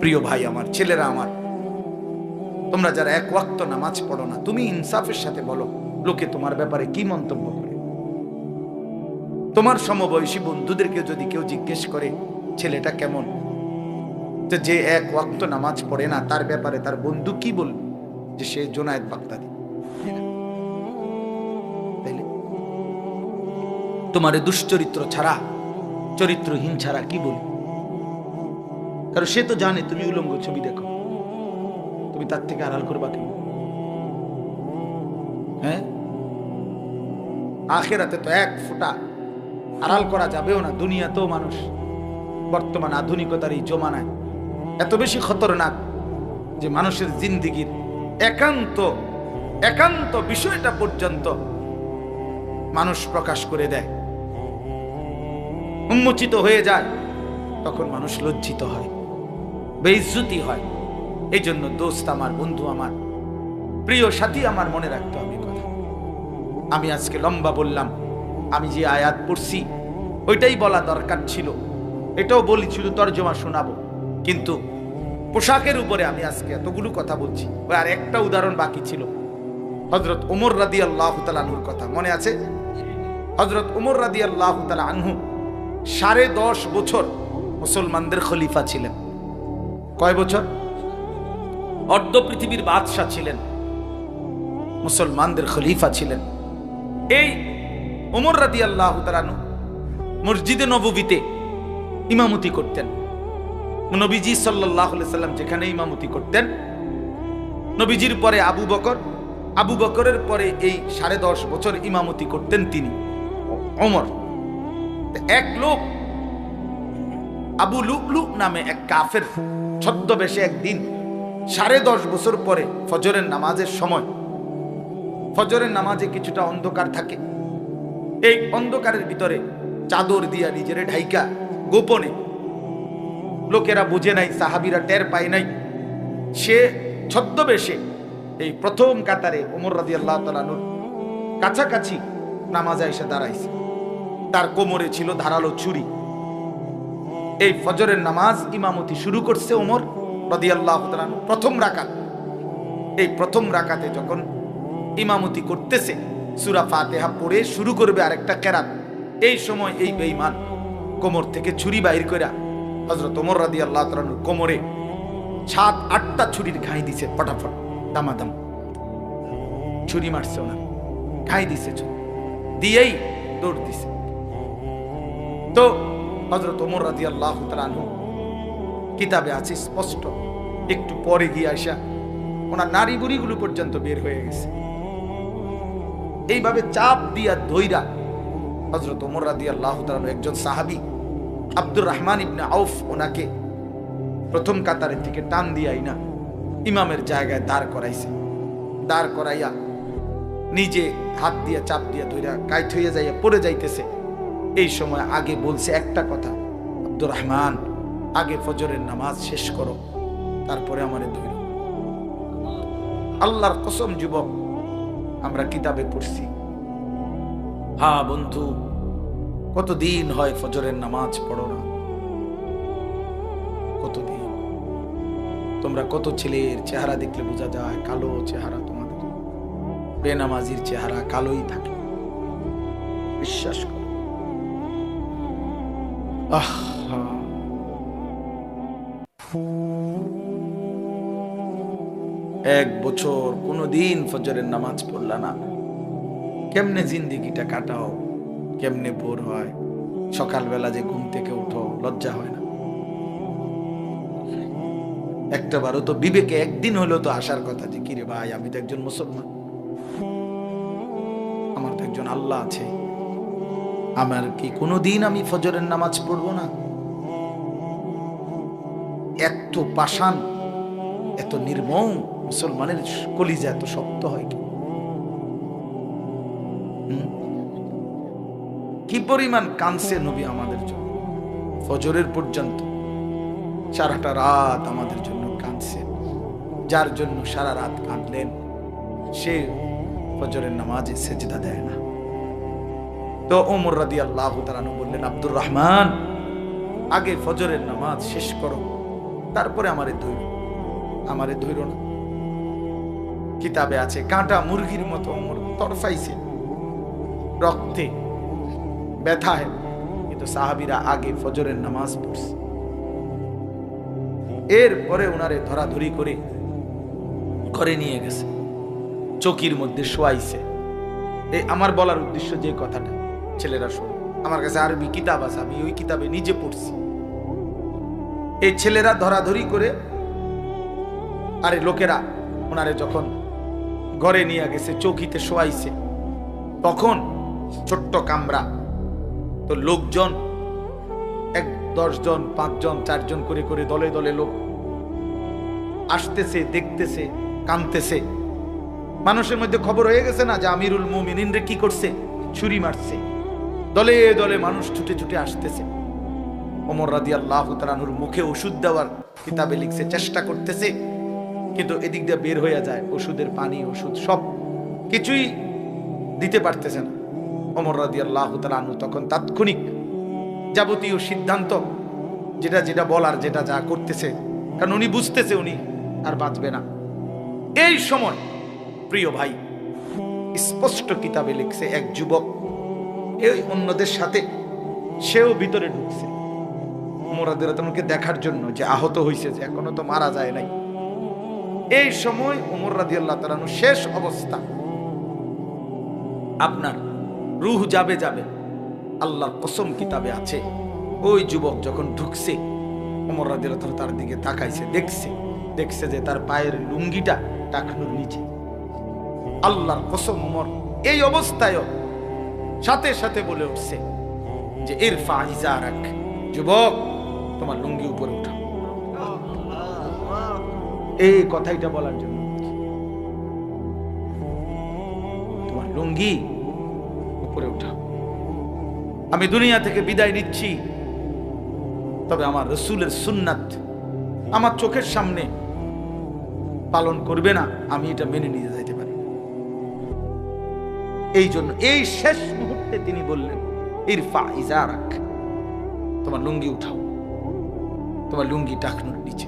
প্রিয় ভাই আমার, ছেলেরা আমার, তোমরা যারা এক ওয়াক্ত নামাজ পড়ো না, তুমি ইনসাফের সাথে বলো, লোকে তোমার ব্যাপারে কি মন্তব্য করে? তোমার সমবয়সী বন্ধুদেরকে যদি কেউ জিজ্ঞেস করে, ছেলেটা কেমন? যে এক ওয়াক্ত নামাজ পড়ে না, তার ব্যাপারে তার বন্ধু কি বলবে? যে সে জোনায়েদ বাগদাদি। তোমার দুশ্চরিত্র ছাড়া, চরিত্রহীন ছাড়া কি বলবে? কারণ সে তো জানে, তুমি উলঙ্গ ছবি দেখো। তুমি তার থেকে আড়াল করবা কেন? হ্যাঁ? আখেরাতে তো এক ফোঁটা আড়াল করা যাবেও না, দুনিয়াতেও মানুষ বর্তমান আধুনিকতার এই জমানায় এত বেশি খতরনাক যে মানুষের জিন্দিগির একান্ত একান্ত বিষয়টা পর্যন্ত মানুষ প্রকাশ করে দেয়। উন্মোচিত হয়ে যায়, তখন মানুষ লজ্জিত হয়। বেইজ্জতি হয়। এই জন্য দোস্ত আমার, বন্ধু আমার, প্রিয় সাথী আমার মনে রাখতে হবে কথা। আমি আজকে লম্বা বললাম, আমি যে আয়াত পড়ছি, ওইটাই বলা দরকার ছিল। এটাও বলি শুধু তর্জমা শোনাবো। কিন্তু পোশাকের উপরে আমি আজকে এতগুলো কথা বলছি, ওই আর একটা উদাহরণ বাকি ছিল। হজরত ওমর রাদি আল্লাহ আনহুর কথা মনে আছে? হজরত ওমর রাদি আল্লাহ আনহু সাড়ে দশ বছর মুসলমানদের খলিফা ছিলেন। কয় বছর? অর্ধ পৃথিবীর বাদশাহ ছিলেন। মুসলমানদের খলিফা ছিলেন। এই ওমর রাদি আল্লাহ তালানু মসজিদে নববীতে ইমামতি করতেন। নবীজি সাল্লাহ সাল্লাম যেখানে ইমামতি করতেন নবীজির পরে আবু বকর আবু বকরের পরে এই সাড়ে দশ বছর ইমামতি করতেন তিনি। অমর এক লোক আবু লুকলু নামে এক কাফের ছদ্মবেশে একদিন সাড়ে দশ বছর পরে ফজরের নামাজের সময়, ফজরের নামাজে কিছুটা অন্ধকার থাকে। এই অন্ধকারের ভিতরে চাদর দিয়া নিজের ঢাইকা গোপনে। লোকেরা বুঝে নাই, সাহাবিরা টের পায় নাই। সে ছদ্মবেশে এই প্রথম কাতারে ওমর রাজি আল্লাহ তালানুর কাছাকাছি নামাজে এসে দাঁড়াইছে। তার কোমরে ছিল ধারালো ছুরি। এই ফজরের নামাজ ইমামতি শুরু করছে ওমর রাদি আল্লাহ প্রথম রাকাত। এই প্রথম রাকাতে যখন ইমামতি করতেছে, সুরা ফাতেহা পড়ে শুরু করবে আরেকটা কেরাত। এই সময় এই বেঈমান কোমর থেকে ছুরি বাইর কইরা হজরত ওমর রাদি আল্লাহ তালানুর কোমরে সাত, আটটা ছুরির ঘাই দিছে ফটাফট দামাদাম। ছুরি মারছে ওনার। ঘাই দিছে ছুরি। দিয়েই দৌড় দিছে। তো হজরত ওমর রাজি আল্লাহ কিতাবে আছে স্পষ্ট। একটু পরে গিয়ে আসা ওনার নারী বুড়িগুলো পর্যন্ত বের হয়ে গেছে। এইভাবে চাপ দিয়া ধৈরা হজরত ওমর রাজি আল্লাহ একজন সাহাবি আব্দুর রহমান ইবনে আউফ ওনাকে প্রথম কাতারের থেকে টান দিয়াই না ইমামের জায়গায় দাঁড় করাইছে। দাঁড় করাইয়া নিজে হাত দিয়া চাপ দিয়া ধইরা কাইট হইয়া যাইয়া পড়ে যাইতেছে। এই সময় আগে বলছে একটা কথা, আব্দুর রহমান, আগে ফজরের নামাজ শেষ করো, তারপরে আমারে ধৈর। আল্লাহর কসম যুবক, আমরা কিতাবে পড়ছি। হা বন্ধু, কতদিন হয় ফজরের নামাজ পড়ো না? কতদিন? তোমরা কত ছেলের চেহারা দেখলে বোঝা যায়, কালো চেহারা তোমাদের। বেনামাজির চেহারা কালোই থাকে। বিশ্বাস করো। আহা। এক বছর কোনোদিন ফজরের নামাজ পড়লা না। কেমনে জিন্দিগিটা কাটাও, কেমনে ভোর হয়, সকালবেলা যে ঘুম থেকে উঠো, লজ্জা হয় না। একটা বারও তো বিবেকে একদিন হলেও তো আসার কথা যে, কিরে ভাই, আমি তো একজন মুসলমান। আমার তো একজন আল্লাহ আছে। আমার কি কোনোদিন আমি ফজরের নামাজ পড়ব না? এত পাষাণ, এত নির্মম, মুসলমানের কলিজা এত শক্ত হয় কি? কি পরিমাণ কানছে নবী আমাদের জন্য? ফজরের পর্যন্ত সারাটা রাত আমাদের জন্য কাঁদছেন যার জন্য সারা রাত কাঁদলেন, সে ফজরের নামাজে সেজদা দেয় না। তো ওমর রাদি আল্লাহ বললেন, আব্দুর রহমান, আগে ফজরের নামাজ শেষ করো, তারপরে আমারে ধৈর আমারে ধৈর না। কিতাবে আছে, কাঁটা মুরগির মতো ওমর তরফাইছে, রক্তে ব্যথায়। কিন্তু সাহাবিরা আগে ফজরের নামাজ পড়ছে। এরপরে ওনারে ধরাধরি করে ঘরে নিয়ে গেছে, চকির মধ্যে শোয়াইছে। এই আমার বলার উদ্দেশ্য যে কথাটা ছেলেরা শোনো। আমার কাছে আরবি কিতাব আছে, আমি ওই কিতাবে নিজে পড়ছি। এই ছেলেরা ধরাধরি করে, আরে লোকেরা, ওনারে যখন ঘরে নিয়ে গেছে, চৌকিতে শোয়াইছে, তখন ছোট্ট কামরা, তো লোকজন, এক দশজন, পাঁচজন, চারজন করে করে দলে দলে লোক আসতেছে, দেখতেছে, কানতেছে। মানুষের মধ্যে খবর হয়ে গেছে না যে আমিরুল মুমিনিনরে কি করছে? ছুরি মারছে। দলে দলে মানুষ ছুটে ছুটে আসতেছে। ওমর রাদি আল্লাহ তালানুর মুখে ওষুধ দেওয়ার কিতাবে লিখছে, চেষ্টা করতেছে, কিন্তু এদিক দিয়ে বের হয়ে যায়, ওষুধের পানি, ওষুধ সব কিছুই দিতে পারতেছে না। ওমর রাদি আল্লাহ তালানু তখন তাৎক্ষণিক যাবতীয় সিদ্ধান্ত, যেটা যেটা বলার, যেটা যা করতেছে, কারণ উনি বুঝতেছে উনি আর বাঁচবে না। এই সময়, প্রিয় ভাই, স্পষ্ট কিতাবে লিখছে এক যুবক এই অন্যদের সাথে সেও ভিতরে ঢুকছে। মোরাদের তোমাকে দেখার জন্য যে আহত হয়েছে যে এখনও তো মারা যায় নাই। এই সময় উমর রাজি আল্লাহ তালানু শেষ অবস্থা। আপনার রুহ যাবে যাবে, আল্লাহর কসম কিতাবে আছে, ওই যুবক যখন ঢুকছে, উমর রাজি আল্লাহ তার দিকে তাকাইছে, দেখছে দেখছে যে তার পায়ের লুঙ্গিটা টাকনুর নিচে। আল্লাহর কসম, উমর, এই অবস্থায়ও সাথে সাথে বলে উঠছে যে, ইরফা ইজারাক, যুবক, তোমার লুঙ্গি উপরে উঠাও। এই কথাইটা বলার জন্য। তোমার লুঙ্গি উপরে উঠাও। আমি দুনিয়া থেকে বিদায় নিচ্ছি। তবে আমার রসুলের সুন্নাত আমার চোখের সামনে পালন করবে না, আমি এটা মেনে নিয়ে যাইতে পারি। এই জন্য এই শেষ মুহূর্তে তিনি বললেন, ইরফা ইজারাক, তোমার লুঙ্গি উঠাও। তোমার লুঙ্গি টাকনুর নিচে।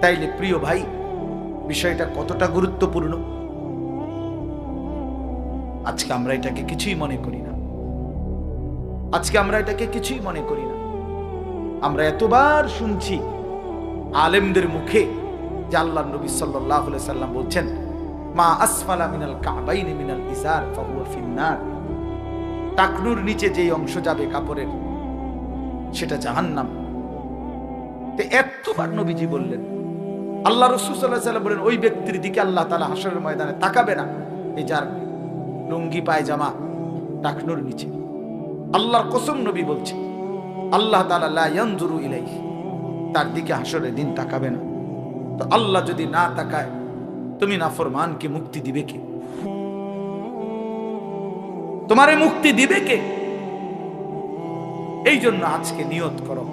তাইলে প্রিয় ভাই, বিষয়টা কতটা গুরুত্বপূর্ণ? আজকে আমরা এটাকে কিছুই মনে করি না। আজকে আমরা এটাকে কিছুই মনে করি না। আমরা এতবার শুনছি আলেমদের মুখে যে আল্লাহ নবী সাল্লাহ সাল্লাম বলছেন, মা আসফালা মিনাল কাবাইনি মিনাল ইজার, ফাহুয়া ফিন্নার। টাকনুর নিচে যেই অংশ যাবে কাপড়ের, সেটা জাহান্নাম। এতবার নবীজি বললেন, আল্লাহ রসুল বলেন, ওই ব্যক্তির দিকে আল্লাহ তালা হাসরের ময়দানে তাকাবে না। এই যার লুঙ্গি, পায়জামা, টাকনুর নিচে। আল্লাহর কসম নবী বলছে, আল্লাহ তালা ইলাইহি, তার দিকে হাসরের দিন তাকাবে না। তো আল্লাহ যদি না তাকায়, তুমি নাফরমানকে মুক্তি দিবে কে? তোমারে মুক্তি দিবে কে? এই জন্য আজকে নিয়ত করো।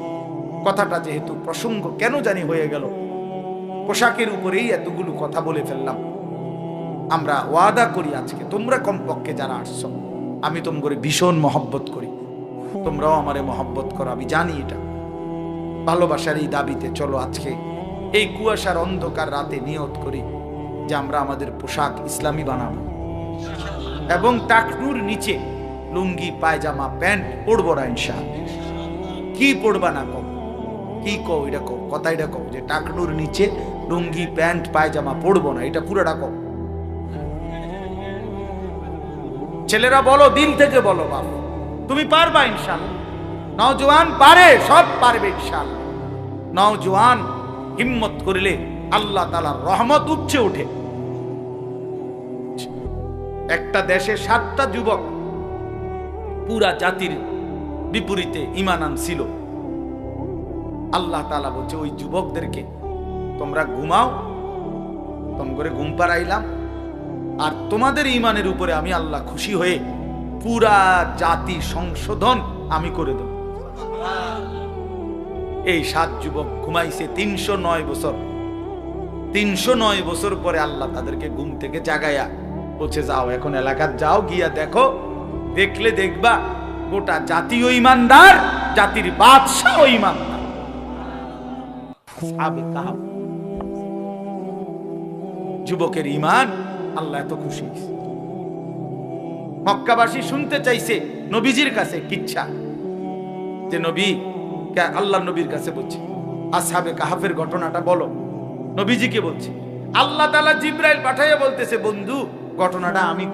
কথাটা যেহেতু প্রসঙ্গ, কেন জানি হয়ে গেল। পোশাকের উপরেই এতগুলো কথা বলে ফেললাম। আমরা ওয়াদা করি আজকে, তোমরা কমপক্ষে যারা আসছো, আমি তোম করে ভীষণ মহব্বত করি। তোমরাও আমারে মহব্বত করো, আমি জানি এটা। ভালোবাসার এই দাবিতে চলো আজকে। এই কুয়াশার অন্ধকার রাতে নিয়ত করি যে আমরা আমাদের পোশাক ইসলামী বানাবো। এবং টাকনুর নিচে লুঙ্গি, পায়জামা, প্যান্ট পরবো না ইনশাআল্লাহ। কি পড়বা না কম কি কও? এটা কও? কথা এটা কও যে টাকনুর নিচে লুঙ্গি, প্যান্ট, পায়জামা পরবো না। এটা পুরোটা কও। ছেলেরা বলো, দিল থেকে বলো বাপ। তুমি পারবা ইনশাল্লাহ নওজোয়ান পারে, সব পারবে ইনশাল্লাহ নওজোয়ান হিম্মত করিলে আল্লাহ তালার রহমত উপচে উঠে একটা দেশে সাতটা যুবক। পুরা জাতির বিপরীতে ইমান আনছিল। আল্লাহ তালা বলছে, ওই যুবকদেরকে তোমরা ঘুমাও, তোম করে ঘুম পাড়াইলাম। আর তোমাদের ইমানের উপরে আমি আল্লাহ খুশি হয়ে পুরা জাতি সংশোধন আমি করে দেব। এই সাত যুবক ঘুমাইছে তিনশো নয় বছর। তিনশো নয় বছর পরে আল্লাহ তাদেরকে ঘুম থেকে জাগাইয়া বলছে, যাও, এখন এলাকার যাও, গিয়া দেখো। দেখলে দেখবা, গোটা জাতীয় ইমানদার, জাতির বাদশাহ ইমানদার। যুবকের ইমান আল্লাহ এত খুশি মক্কাবাসী শুনতে চাইছে, নবীজির কাছে কিচ্ছা। যে নবী আল্লাহ নবীর কাছে বলছে আসহাবে কাহাফের ঘটনাটা বলো। নবীজিকে বলছে, আল্লাহ তাআলা জিব্রাইল পাঠাইয়া বলতেছে, বন্ধু ঘটনাটা আমি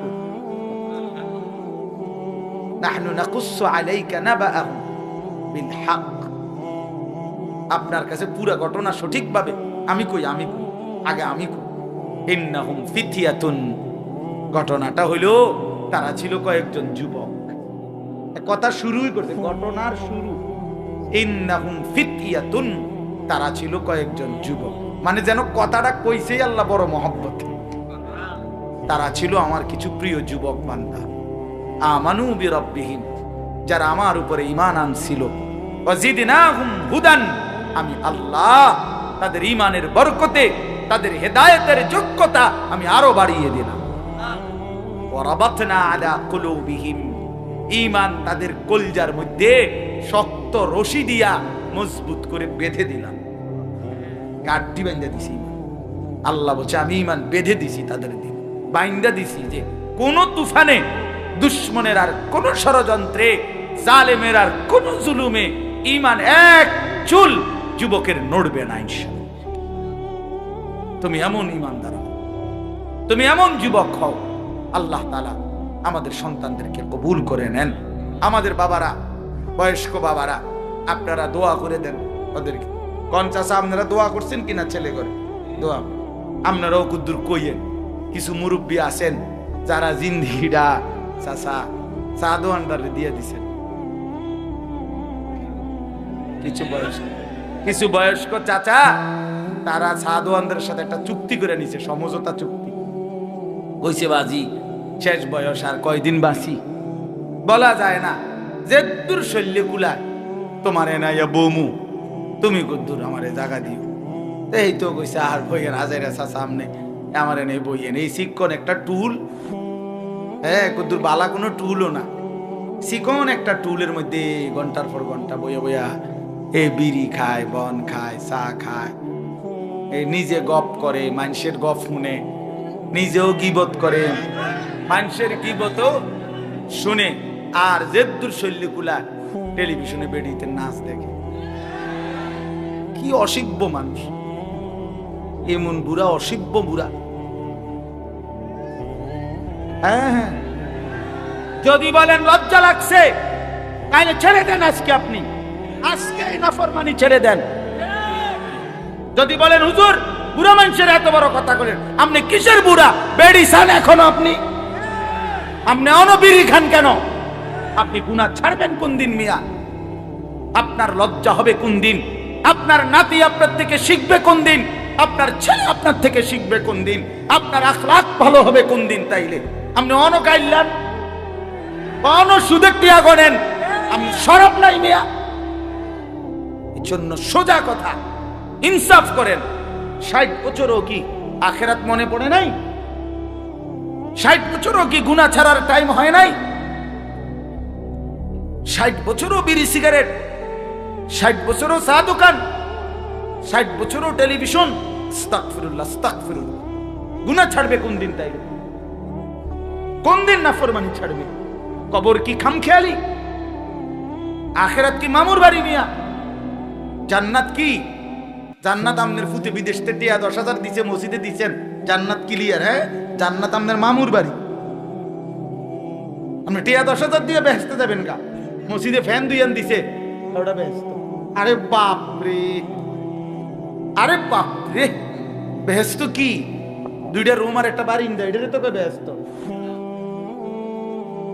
আপনার কাছে পুরা ঘটনা সঠিকভাবে আমি কই আমি কই, আগে আমি ফিতিয়াতুন ঘটনাটা হইল, তারা ছিল কয়েকজন যুবক। কথা শুরুই করতে, ঘটনার শুরু। ফিতিয়াতুন তারা ছিল কয়েকজন যুবক। মানে যেন কথাটা কইছেই আল্লাহ বড় মহব্বত। তারা ছিল আমার কিছু প্রিয় যুবক বান্দা। আমানু বিরব্বিহিম, যারা আমার উপরে ঈমান আনছিল। হুদান, আমি আল্লাহ, তাদের ঈমানের বরকতে, তাদের হেদায়েতের যোগ্যতা আমি আরও বাড়িয়ে দিলাম। ঈমান তাদের কলজার মধ্যে শক্ত রশি দিয়া মজবুত করে বেঁধে দিলাম। গাড্ডি বাইন্দা দিছি। আল্লাহ বলছে, আমি ইমান বেঁধে দিছি তাদের বাইন্দা দিছি যে কোন তুফানে দুশ্মনের আর কোন ষড়যন্ত্রে, জালেমের আর কোন জুলুমে ইমান এক চুল যুবকের নড়বে না তুমি এমন ইমানদার। তুমি এমন যুবক হও, আল্লাহ তালা আমাদের সন্তানদেরকে কবুল করে নেন। আমাদের বাবারা, বয়স্ক বাবারা, আপনারা দোয়া করে দেন ওদেরকে। কোন আপনারা দোয়া করছেন কিনা ছেলে করে দোয়া। আপনারাও কুদ্দুর কইয়েন। কিছু মুরব্বী আছেন, যারা জিন্দিগিটা চাষা চা দোয়ানদারে দিয়ে দিছেন। কিছু বয়স্ক কিছু বয়স্ক চাচা, তারা সাধুয়ানদের সাথে একটা চুক্তি করে নিছে, সমঝোতা চুক্তি। কইছে, বাজি, শেষ বয়স আর কয়দিন বাসি বলা যায় না যে দূর শল্য কুলায়, তোমার এনাইয়া বমু, তুমি কদ্দুর আমারে জায়গা দিও। এই তো কইছে, আর বইয়ের হাজারে আসা সামনে আমার এনে বইয়েন এই শিক্ষণ একটা টুল হ্যাঁ কদ্দুর বালা কোনো টুলও না। চিকন একটা টুলের মধ্যে ঘণ্টার পর ঘণ্টা বইয়া বইয়া এ বিড়ি খায়, বন খায়, চা খায়। এই নিজে গপ করে, মানুষের গপ শুনে, নিজেও গিবত করে। মানুষের গিবতও শুনে। আর জেদ্দুর শৈলীগুলা টেলিভিশনে বেরিয়েতে নাচ দেখে। কি অসিব্য মানুষ। এমন বুড়া, অসিব্য বুড়া। হ্যাঁ। যদি বলেন লজ্জা লাগছে, তাহলে ছেড়ে দেন আজকে আপনি। আজকে নাফরমানি ছেড়ে দেন। যদি বলেন, হুজুর, বুড়া মানুষের এত বড় কথা বলেন, আপনি কিসের বুড়া? বেড়ি সান এখনও আপনি? আপনি অনবিরি খান কেন? আপনি গুণা ছাড়বেন কোন দিন মিয়া? আপনার লজ্জা হবে কোন দিন? আপনার নাতি আপনার থেকে শিখবে কোন দিন? আপনার ছেলে আপনার থেকে শিখবে কোন দিন? আপনার আখলাক ভালো হবে কোন দিন তাইলে? আপনি অনকাইল্লান অন সুদের টিয়া গনেন আমি সরব নাই মিয়া। এর জন্য সোজা কথা, ইনসাফ করেন। ষাট বছরও কি আখেরাত মনে পড়ে নাই? ষাট বছরও কি গুণা ছাড়ার টাইম হয় নাই? ষাট বছরও বিড়ি সিগারেট, ষাট বছরও চা দোকান, ষাট বছরও টেলিভিশন। গুণা ছাড়বে কোন দিন তাই কোন দিন নাফরমানি ছাড়বে? কবর কি খামখেয়ালি? আখেরাত কি মামুর বাড়ি মিয়া? জান্নাত কি? জান্নাত আমনের ফুতে বিদেশ থেকে টিয়া দশ হাজার দিছে মসজিদে দিছেন। জান্নাত ক্লিয়ার হ্যাঁ? জান্নাত আমনের মামুর বাড়ি। আপনি টিয়া দশ হাজার দিয়ে বেহেস্তে যাবেন গা। মসজিদে ফ্যান দুইয়ান দিছে। ওটা বেহেস্ত আরে বাপ রে। আরে বাপ রে। বেহেস্ত কি? দুইটা রুম আর একটা বারিন্দা এটারে তো বেহেস্ত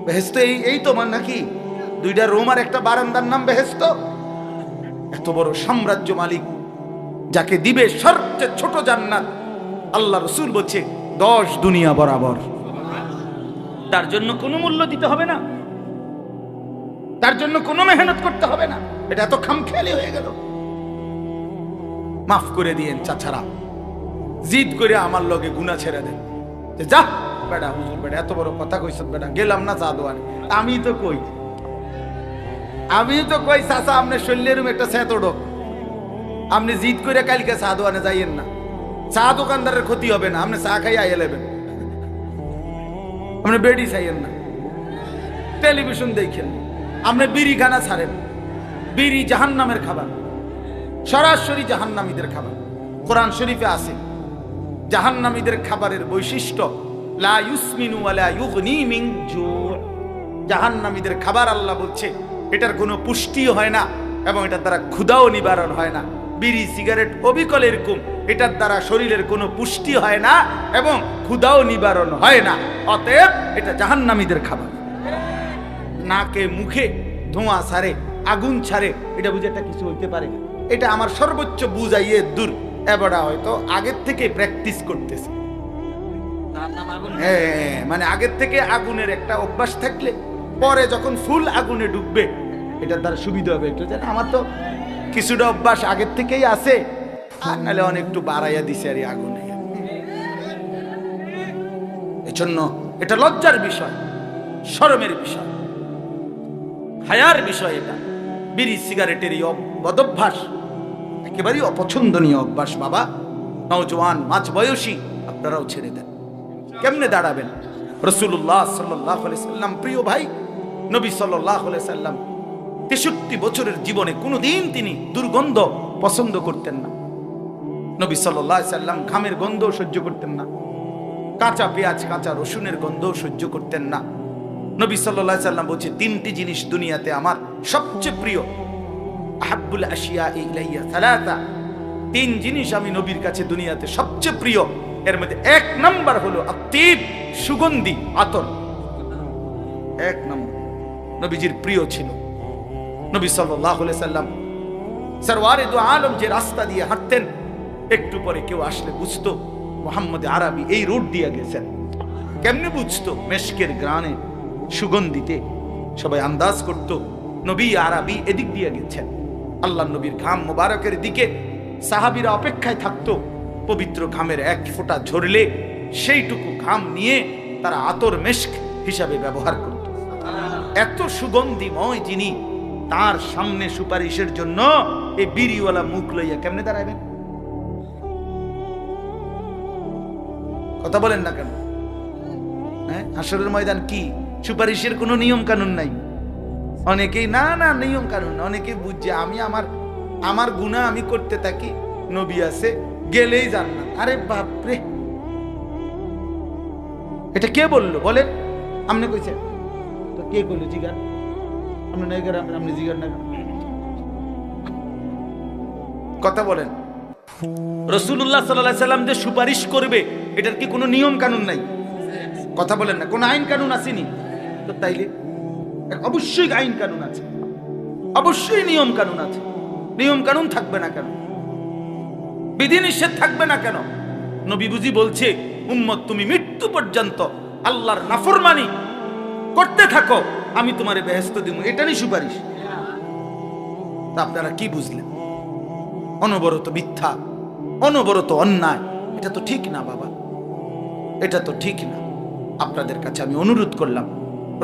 বেহেস্ত এই এই তোমার নাকি। দুইটা রুম আর একটা বারান্দার নাম বেহেস্ত এত বড় সাম্রাজ্য মালিক, যাকে দিবে সবচেয়ে ছোট জান্নাত। আল্লাহ রসুল বলছে, দশ দুনিয়া বরাবর। তার জন্য কোনো মূল্য দিতে হবে না। তার জন্য কোনো মেহনত করতে হবে না। এটা এত খামখেয়ালি হয়ে গেল। মাফ করে দিয়েন, চাচারা। জিদ করে আমার লগে গুণা ছেড়ে দেন। যে। যা বেটা হুজুর বেটা এত বড় কথা কইছ বেটা গেলাম না চা দোয়ানে আমি তো কই। আমি তো কই, চাচা আপনার শৈলের রুম একটা সেতো ডোক আপনি জিদ করে কালকে চা দোকানে যাইয়েন না। চা দোকানদারের ক্ষতি হবে না, আপনি চা খাই আইয়া লেবেন। আপনি বেডি চাইয়েন না। টেলিভিশন দেখেন। আপনি বিড়ি খানা ছাড়েন। বিড়ি জাহান্নামের খাবার। সরাসরি জাহান্নামীদের খাবার। কোরআন শরীফে আছে। জাহান্নামীদের খাবারের বৈশিষ্ট্য লা ইউসমিনু ওয়ালা ইউগনি মিন জু' জাহান্নামীদের খাবার আল্লাহ বলছে, এটার কোনো পুষ্টিও হয় না এবং এটার দ্বারা ক্ষুধাও নিবারণ হয় না। বিড়ি, সিগারেট অবিকল এরকম এটার দ্বারা শরীরের কোনো পুষ্টি হয় না এবং ক্ষুধাও নিবারণ হয় না। অতএব এটা জাহান্নামীদের খাবার। নাকে, মুখে ধোঁয়া ছাড়ে আগুন ছাড়ে, এটা বুঝে একটা কিছু হইতে পারে। এটা আমার সর্বোচ্চ বুঝাইয়ে দূর। এবারটা হয়তো আগের থেকে প্র্যাকটিস করতেছে। হ্যাঁ মানে আগের থেকে আগুনের একটা অভ্যাস থাকলে পরে যখন ফুল আগুনে ডুববে, এটার দ্বারা সুবিধা হবে একটু। আমার তো কিছুটা অভ্যাস আগের থেকেই আছে। আর নাহলে অনেক একটু বাড়াইয়া দিছে আর আগুনে। এজন্য এটা লজ্জার বিষয়, শরমের বিষয়, হায়ার বিষয় এটা। বিড়ি, সিগারেটের এই বদভ্যাস একেবারেই অপছন্দনীয় অভ্যাস, বাবা। নওজোয়ান মাঝ বয়সী আপনারাও ছেড়ে দেন। কেমনে দাঁড়াবেন? রসুল্লাহ সাল্লাহ সাল্লাম, প্রিয় ভাই, নবী সাল্লাম, তেষট্টি বছরের জীবনে কোনোদিন তিনি দুর্গন্ধ পছন্দ করতেন না। নবী সাল্লাম ঘামের গন্ধ সহ্য করতেন না। কাঁচা পেঁয়াজ, কাঁচা রসুনের গন্ধ সহ্য করতেন না। নবী সাল্লাহ সাল্লাম বলছে, তিনটি জিনিস দুনিয়াতে আমার সবচেয়ে প্রিয়। ইলাইয়া সালাতা। তিন জিনিস আমি নবীর কাছে দুনিয়াতে সবচেয়ে প্রিয়। এর মধ্যে এক নাম্বার হলো আত্মীব সুগন্ধি, আতর। এক নম্বর। নবীজির প্রিয় ছিল। নবী সাল্লাহ সাল্লাম সরওয়ারে দু আলম যে রাস্তা দিয়ে হাঁটতেন, একটু পরে কেউ আসলে বুঝতো, মোহাম্মদ আরবি এই রোড দিয়ে গেছেন। কেমনে বুঝতো? মেশকের গ্রানে, সুগন্ধিতে। সবাই আন্দাজ করত, নবী আরবি এদিক দিয়ে গেছেন। আল্লাহ নবীর ঘাম মোবারকের দিকে। সাহাবিরা অপেক্ষায় থাকতো পবিত্র ঘামের এক ফোঁটা ঝরলে সেইটুকু ঘাম নিয়ে তারা আতর মেশক হিসাবে ব্যবহার করত। এত সুগন্ধিময় যিনি, তার সামনে সুপারিশের জন্য এই বিড়িওয়ালা মুখ লইয়া কেমনে দাঁড়াবেন কথা বলেন না কেন? হ্যাঁ আসরের ময়দান কি? সুপারিশের কোনো নিয়ম কানুন নাই। অনেকেই, না না নিয়ম কানুন অনেকেই বুঝছে, আমি আমার আমার গুণা আমি করতে থাকি, নবী আছে গেলেই জান না আরে বাপরে। এটা কে বলল? বলেন। আপনি কইছেন তো কে করল জিগার। আপনি নাই করে আপনি জিগার না কথা বলেন। রসুল্লাহ সাল্লাহ সাল্লাম যে সুপারিশ করবে, এটার কি কোনো নিয়ম কানুন নাই? কথা বলেন না। কোনো আইন কানুন আসেনি? তো তাইলে? অবশ্যই আইন কানুন আছে। অবশ্যই নিয়ম কানুন আছে। নিয়ম কানুন থাকবে না কেন? বিধি নিষেধ থাকবে না কেন? নবী বুঝি বলছে, উম্মত, তুমি মৃত্যু পর্যন্ত আল্লাহর নাফরমানি করতে থাকো, আমি তোমারে বেহেস্ত দিব। এটারই সুপারিশ। তা আপনারা কি বুঝলেন? অনবরত মিথ্যা, অনবরত অন্যায়, এটা তো ঠিক না বাবা। এটা তো ঠিক না। আপনাদের কাছে আমি অনুরোধ করলাম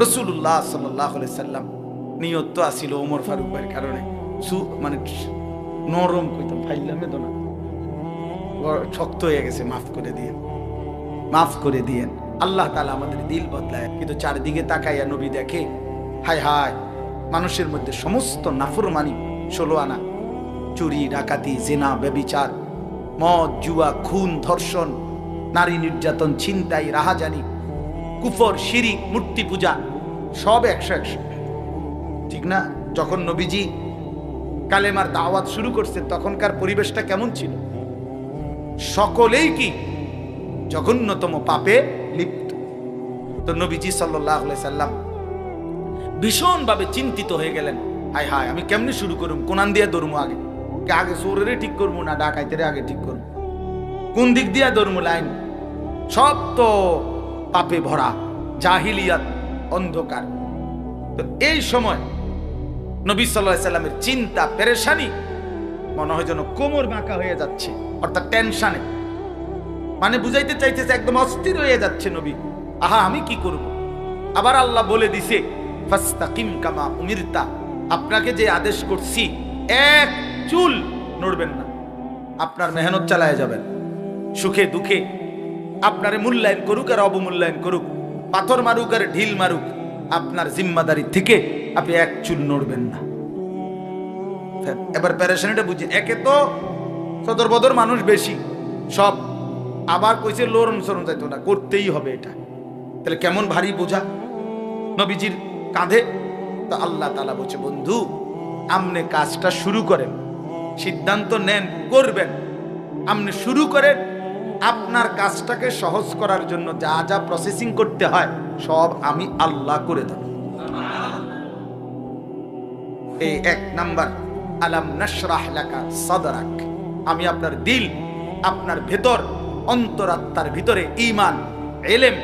রসুল্লাহ সাল্লাহ সাল্লাম, নিয়ত আসিল ওমর ফারুকের কারণে। সু মানে নরম কইতাম, ফাইলামে না শক্ত হয়ে গেছে, মাফ করে দিয়ে মাফ করে দিয়েন। আল্লাহ তালা আমাদের দিল বদলায়। কিন্তু চারদিকে তাকাইয়া নবী দেখে, হায় হায়, মানুষের মধ্যে সমস্ত নাফরমানি, ষোলো আনা, চুরি, ডাকাতি, জেনা, ব্যবিচার, মদ, জুয়া, খুন, ধর্ষণ, নারী নির্যাতন, ছিনতাই, রাহাজানি, কুফর, শিরিক, মূর্তি পূজা, সব একশো একশো। ঠিক না? যখন নবীজি কালেমার দাওয়াত শুরু করছে, তখনকার পরিবেশটা কেমন ছিল? সকলেই কি জঘন্যতম পাপে লিপ্ত? তো নবীজি সাল্লাহ সাল্লাম ভীষণভাবে চিন্তিত হয়ে গেলেন। হায় হায়, আমি কেমনি শুরু করুম? কোনান দিয়ে ধরবো আগে? আগে সোরেরে ঠিক করব না ডাকাইতেরে আগে ঠিক করব? কোন দিক দিয়ে ধরবো লাইন? সব তো পাপে ভরা, জাহিলিয়াত, অন্ধকার। তো এই সময় নবী সাল্লাহ সাল্লামের চিন্তা, পেরেশানি মনে হয় যেন কোমর বাঁকা হয়ে যাচ্ছে। অর্থাৎ টেনশনে। মানে বুঝাইতে চাইতেছে একদম অস্থির হয়ে যাচ্ছে নবী। আহা, আমি কি করব? আবার আল্লাহ বলে দিছে, ফাস্তাকিম কামা উমিরতা। আপনাকে যে আদেশ করছি, এক চুল নড়বেন না। আপনার মেহনত চালায় যাবেন। সুখে দুঃখে আপনারে মূল্যায়ন করুক আর অবমূল্যায়ন করুক। পাথর মারুক আর ঢিল মারুক। আপনার জিম্মাদারি থেকে আপনি এক চুল নড়বেন না। এবার প্যারেশানিটা বুঝি। একে তো সদর বদর মানুষ বেশি। সব আবার কইছে লোরন সরম যাইতো না, করতেই হবে এটা। তাহলে কেমন ভারী বোঝা? নবীজির কাঁধে? তো আল্লাহ তালা বলছে, বন্ধু, আমনে কাজটা শুরু করেন, সিদ্ধান্ত নেন, করবেন। আপনি শুরু করেন, আপনার কাজটাকে সহজ করার জন্য যা যা প্রসেসিং করতে হয়, সব আমি আল্লাহ করে দেব। এই এক নাম্বার, আলাম নাশরাহ লাকা সাদরাক। আমি আপনার দিল, আপনার ভেতর, অন্তরাত্মার ভিতরে ইমান এলেম,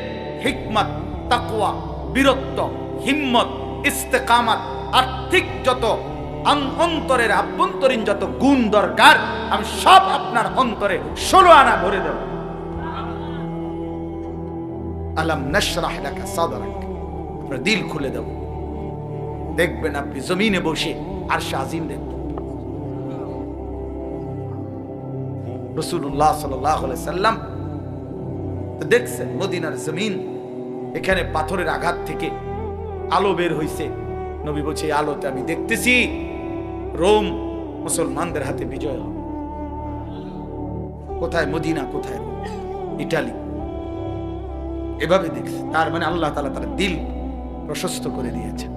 হিকমত, তাকওয়া, বীরত্ব, হিম্মত, ইস্তেকামাত, আর্থিক যত অন্তরের আভ্যন্তরীণ যত গুণ দরকার, আমি সব আপনার অন্তরে ষোলো আনা ভরে দেব। আলাম নাশরাহ লাকা সাদরাক। আপনার দিল খুলে দেব। দেখবেন আপনি জমিনে বসে আর শাজিম দেখবেন। রসুল্লাহ সাল্লাম দেখছেন মদিনার জমিন, এখানে পাথরের আঘাত থেকে আলো বের হয়েছে নবী বলছে আলোতে আমি দেখতেছি রোম মুসলমানদের হাতে বিজয় হবে। কোথায় মদিনা, কোথায় ইটালি। এভাবে দেখছে। তার মানে আল্লাহ তালা তার দিল প্রশস্ত করে দিয়েছেন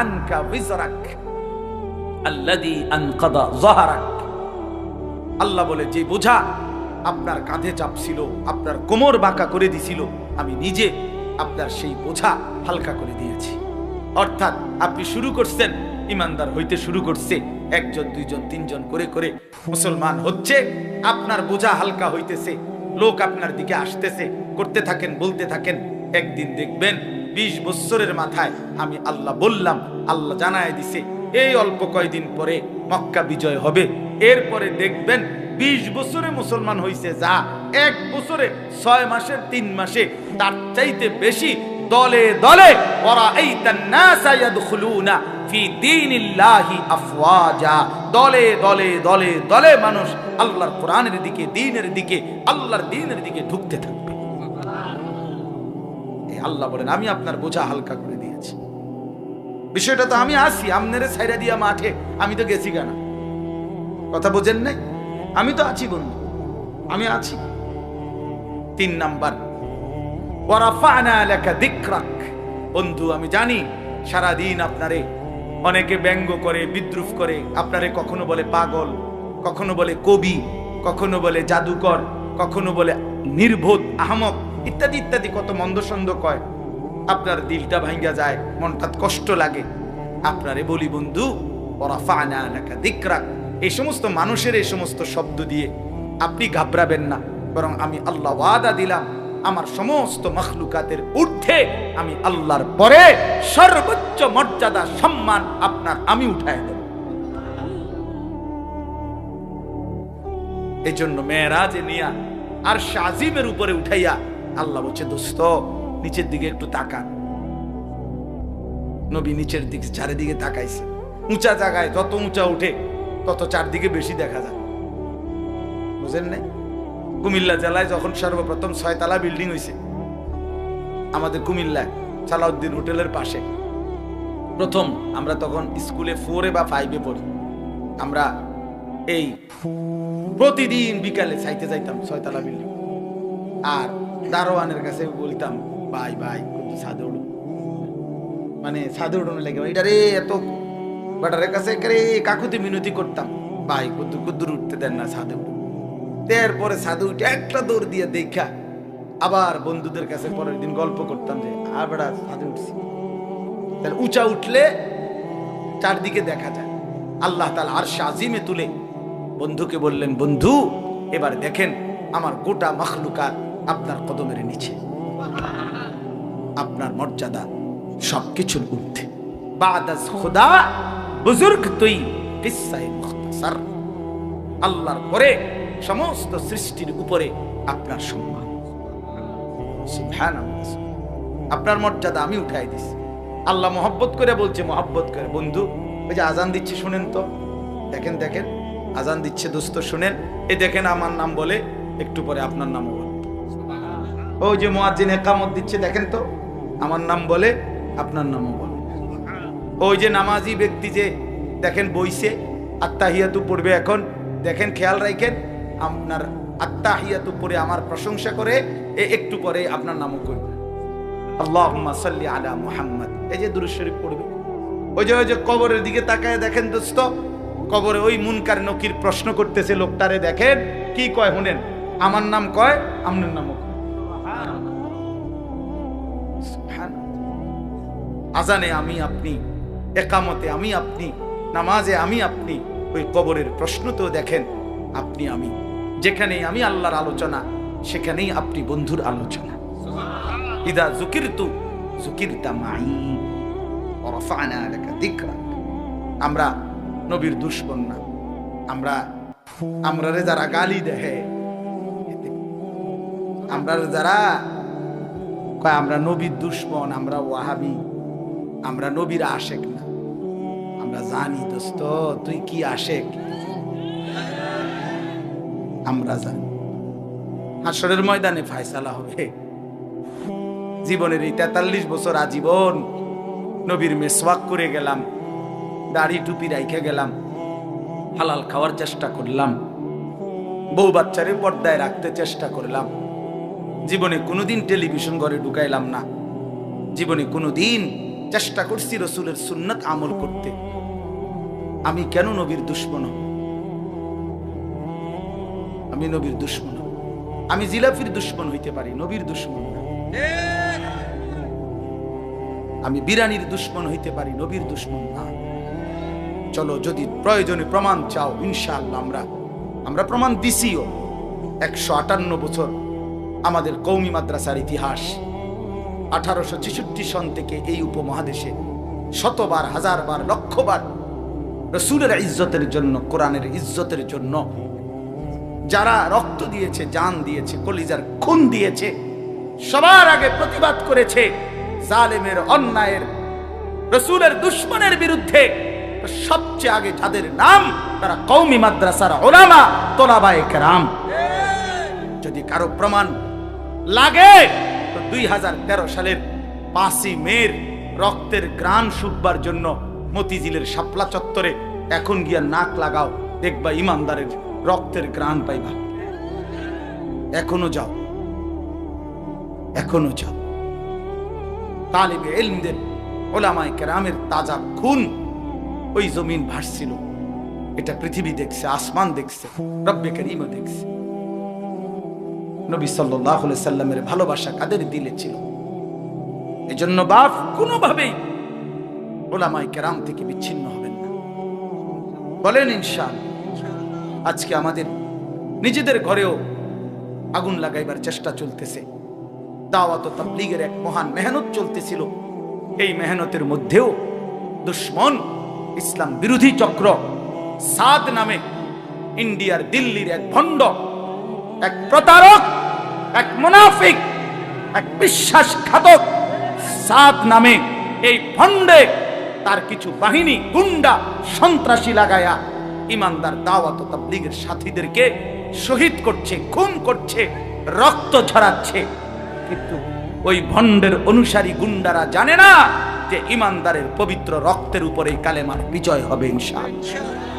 আনকা আল্লাদি আনকাদা জহারাক আল্লাহ বলে, যে বোঝা, আপনার কাঁধে চাপ ছিল আপনার কোমর বাঁকা করে দিছিল, আমি নিজে আপনার সেই বোঝা হালকা করে দিয়েছি। অর্থাৎ আপনি শুরু করছেন, ইমানদার হইতে শুরু করছে, একজন, দুইজন, তিনজন করে করে মুসলমান হচ্ছে, আপনার বোঝা হালকা হইতেছে, লোক আপনার দিকে আসতেছে, করতে থাকেন, বলতে থাকেন, একদিন দেখবেন, বিশ বছরের মাথায় আমি আল্লাহ বললাম, আল্লাহ জানায় দিছে, এই অল্প কয়দিন পরে মক্কা বিজয় হবে। এরপরে দেখবেন বিশ বছরে মুসলমান হইছে যা, এক বছরে ছয় মাসের তিন মাসে। তার চাইতে বেশি দলে দলে দলে দলে দলে দলে মানুষ আল্লাহর কোরআনের দিকে দ্বীনের দিকে, আল্লাহর দ্বীনের দিকে ঢুকতে থাকবে। আল্লাহ বলেন, আমি আপনার বোঝা হালকা করে দিয়েছি। বিষয়টা তো আমি আসি আমনেরে ছাইরা দিয়া মাঠে, আমি তো গেছি কেনা? কথা বোঝেন নাই? আমি তো আছি, বন্ধু। আমি আছি। তিন নাম্বার। বন্ধু, আমি জানি সারা দিন আপনারে অনেকে ব্যঙ্গ করে, বিদ্রুপ করে। আপনারে কখনো বলে পাগল, কখনো বলে কবি, কখনো বলে জাদুকর, কখনো বলে নির্বোধ, আহমক, ইত্যাদি ইত্যাদি, কত মন্দ সন্দ কয়। আপনার দিলটা ভাঙ্গা যায় মনটা কষ্ট লাগে। আপনারে বলি বন্ধু ওরা ফানা লাকা যিকরাক এই সমস্ত মানুষের এই সমস্ত শব্দ দিয়ে আপনি ঘাবড়াবেন না, বরং আমি আল্লাহ ওয়াদা দিলাম, আমার সমস্ত মখলুকাতের ঊর্ধ্বে আমি আল্লাহর পরে সর্বোচ্চ মর্যাদা, সম্মান আপনার আমি উঠায় দেব। এই জন্য মেয়েরাজে নিয়া আর শাজিমের উপরে উঠাইয়া আল্লাহ বলছে, দোস্ত, নিচের দিকে একটু তাকান। নবী নিচের দিকে, চারিদিকে তাকাইছে। উঁচা জায়গায় যত উঁচা উঠে তত চারদিকে বেশি দেখা যায়। বুঝেন নাই? কুমিল্লা জেলায় যখন সর্বপ্রথম ছয়তলা বিল্ডিং হয়েছে আমাদের কুমিল্লায় সালাউদ্দিন হোটেলের পাশে। প্রথম আমরা তখন স্কুলে ফোরে বা ফাইভে পড়ি। আমরা এই প্রতিদিন বিকালে চাইতে যাইতাম ছয়তলা বিল্ডিং। আর দারোয়ানের কাছে বলতাম, ভাই ভাই উঠুন মানে ছাদে উঠুন লেগে এটা রে, এত বাটারের কাছে একেবারে কাকুতি মিনতি করতাম, ভাই কুদ্দুর কুদ্দুর উঠতে দেন না ছাদে তারপরে ছাদে উঠে একটা দৌড় দিয়ে দেখা, আবার বন্ধুদের কাছে পরের দিন গল্প করতাম যে, আর বেড়া ছাদে উঠছি। তাহলে উঁচা উঠলে চারদিকে দেখা যায়। আল্লাহ তালা আর সাজিমে তুলে বন্ধুকে বললেন, বন্ধু, এবার দেখেন আমার গোটা মখলুকাত আপনার কদমের নিচে। আপনার মর্যাদা সবকিছুর ঊর্ধ্বে। বাদাস খোদা বুজুর্গ, তুই আল্লাহর পরে সমস্ত সৃষ্টির উপরে আপনার সম্মান। আপনার মর্যাদা আমি উঠাই দিছি। আল্লাহ মোহব্বত করে বলছে, মোহব্বত করে। বন্ধু ওই যে আজান দিচ্ছে, শুনেন তো। দেখেন দেখেন। আজান দিচ্ছে, দোস্ত, শুনেন। এ দেখেন, আমার নাম বলে একটু পরে আপনার নামও বলে। ও যে মোয়াজ্জিন একামত দিচ্ছে, দেখেন তো। আমার নাম বলে আপনার নামও বলে। ওই যে নামাজি ব্যক্তি যে দেখেন বইছে, আত্মাহিয়াতু পড়বে এখন। দেখেন খেয়াল রাখেন আপনার আত্মাহিয়াতু পড়ে আমার প্রশংসা করে, এ একটু পরে আপনার নামও করবে। এই যে পড়বে। ওই যে ওই যে কবরের দিকে দেখেন কবরে ওই মুনকার নকির প্রশ্ন করতেছে লোকটারে, দেখেন, কি কয় আমার নাম কয়। আজানে আমি, আপনি একামতে আমি আপনি, নামাজে আমি আপনি, ওই কবরের প্রশ্ন তো দেখেন, আপনি আমি। যেখানে আমি আল্লাহর আলোচনা, সেখানেই আপনি বন্ধুর আলোচনা। ইদা জুকিরতু জুকিরতা মাই ওয়ারাফা'না লাকা যিকরাক আমরা নবীর দুশ্মন না। আমরা আমরা যারা গালি দেহে আমরা যারা, কয় আমরা নবীর দুশ্মন, আমরা ওয়াহাবি, আমরা নবীর আশেক না। আমরা জানি দোস্ত, তুই কি আশেক? আমরা জানি। হাসরের ময়দানে ফায়সালা হবে। জীবনের এই তেতাল্লিশ বছর আজীবন নবীর মেসওয়াক করে গেলাম, দাড়ি টুপি রাইখে গেলাম, হালাল খাওয়ার চেষ্টা করলাম, বউ বাচ্চারে পর্দায় রাখতে চেষ্টা করলাম। জীবনে কোনোদিন টেলিভিশন ঘরে ঢুকাইলাম না। জীবনে কোনোদিন চেষ্টা করছি রসুলের সুন্নত আমল করতে। আমি কেন নবীর দুশ্মন? আমি নবীর দুশ্মন আমি জিলাফির দুশ্মন হইতে পারি, নবীর দুশ্মন আমি বিরানির দুশ্মন হইতে পারি, নবীর দুশ্মন না। চলো, যদি প্রয়োজনে প্রমাণ চাও, ইনশাআল্লাহ আমরা আমরা প্রমাণ দিছিও। একশো আটান্ন বছর আমাদের কৌমি মাদ্রাসার ইতিহাস। আঠারোশো ছেষট্টি সন থেকে এই উপমহাদেশে শতবার, হাজারবার, লক্ষবার রসুলের ইজ্জতের জন্য, কোরআনের ইজ্জতের জন্য, যারা রক্ত দিয়েছে, জান দিয়েছে, কলিজার খুন দিয়েছে, সবার আগে প্রতিবাদ করেছে জালেমের অন্যায়ের, রসুলের দুশ্মনের বিরুদ্ধে সবচেয়ে আগে যাদের নাম, তারা কৌমি মাদ্রাসার ওলামা, তোলাবায়ে কেরাম। যদি কারও প্রমাণ লাগে, তো দুই হাজার তেরো সালের পাঁচই মের রক্তের গ্রান শুকবার জন্য মতিঝিলের শাপলা চত্বরে এখন গিয়া নাক লাগাও, দেখবা ইমানদারের রক্তের গ্রান পাইবা। এখনও যাও এখনও যাও। তালিবে এলমদের ওলামায় কেরামের তাজা খুন ওই জমিন ভাসছিল। এটা পৃথিবী দেখছে, আসমান দেখছে, রব্বে করিমও দেখছে। নবী সাল্লাহ সাল্লামের ভালোবাসা কাদের দিলে ছিল? এজন্য বাপ কোনোভাবেই ওলামাই কেরাম থেকে বিচ্ছিন্ন হবেন না। বলেন ইনশাল, আজকে আমাদের নিজেদের ঘরেও আগুন লাগাইবার চেষ্টা চলতেছে। দাওয়াত তাবলীগের এক মহান মেহনত চলতেছিল। এই মেহনতের মধ্যেও দুশ্মন ইসলাম বিরোধী চক্র সাদ নামে ইন্ডিয়ার দিল্লির এক ভণ্ড, এক প্রতারক, এক মুনাফিক, এক বিশ্বাসঘাতক সাদ নামে এই ভণ্ডে তার কিছু বাহিনী, গুন্ডা, সন্ত্রাসী লাগায়া ইমানদার দাওয়াত তাবলিগের সাথীদেরকে শহীদ করছে, খুন করছে, রক্ত ছড়াচ্ছে কিন্তু ওই ভণ্ডের অনুসারী গুন্ডারা জানে না যে ইমানদারের পবিত্র রক্তের উপরে কালেমার বিজয় হবে ইনশাআল্লাহ।